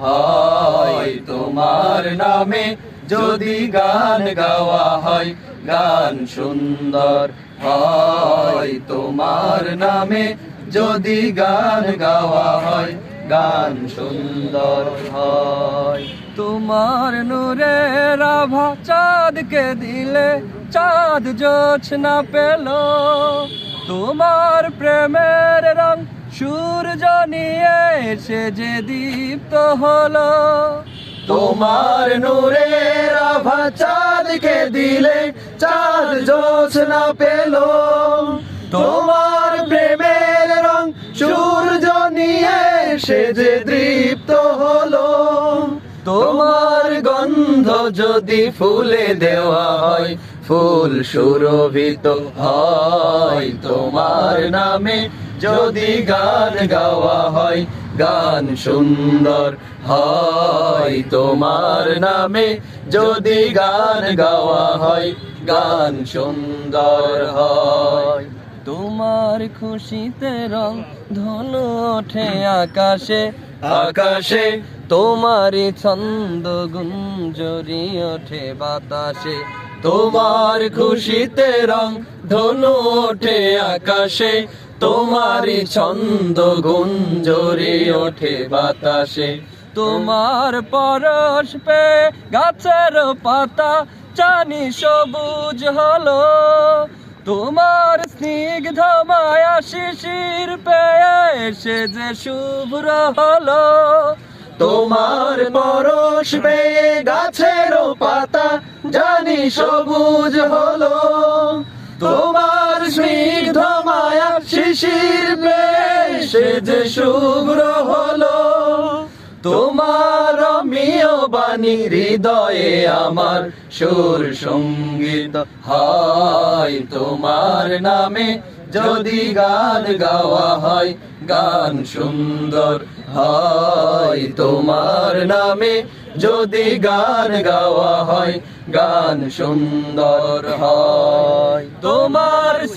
হয় তোমার নামে। যদি গান গাওয়া হয়, গান সুন্দর হয় তোমার নামে। যদি গান গাওয়া হয়, গান সুন্দর হয়। তোমার নূরের আভা চাঁদকে দিলে, চাঁদ জোছনা পেল। তোমার প্রেমের রং সূর্য নিয়ে এসে যে দীপ্ত হলো, তোমার নূরের আভা চাঁদকে দিলে চাঁদ জোছনা পেল। তোমার প্রেমের রং সূর্য নিয়ে এসে যে দীপ্ত হলো। তোমার গন্ধ যদি ফুলে দেওয়া হয়, ফুল সুরভিত হয়। তোমার নামে যদি গান গাওয়া হয় গান সুন্দর হয়। তোমার নামে যদি গান গাওয়া হয়, গান সুন্দর হয়। তোমার খুশিতে রং ধনু ওঠে আকাশে আকাশে তোমারই ছন্দ গুঞ্জরি ওঠে বাতাসে। তোমার খুশিতে রং ধনু ওঠে আকাশে তোমারই ছন্দ গুঞ্জরি ওঠে বাতাসে। তোমার পরশ পে গাছের পাতা চানি সবুজ হলো। তোমার স্নিগ্ধ মায়া শিশির পেয়ে এসে যে শুভ্র হলো। তোমার পরশ পেয়ে গাছের পাতা, জানি সবুজ হলো। যে শুভ্র হলো, তোমার মিয় বাণী হৃদয়ে আমার সুর সংগীত হয়। তোমার নামে যদি গান গাওয়া হয়, গান সুন্দর হয়। তোমার নামে যদি গান গাওয়া হয়, গান সুন্দর হয়। তোমার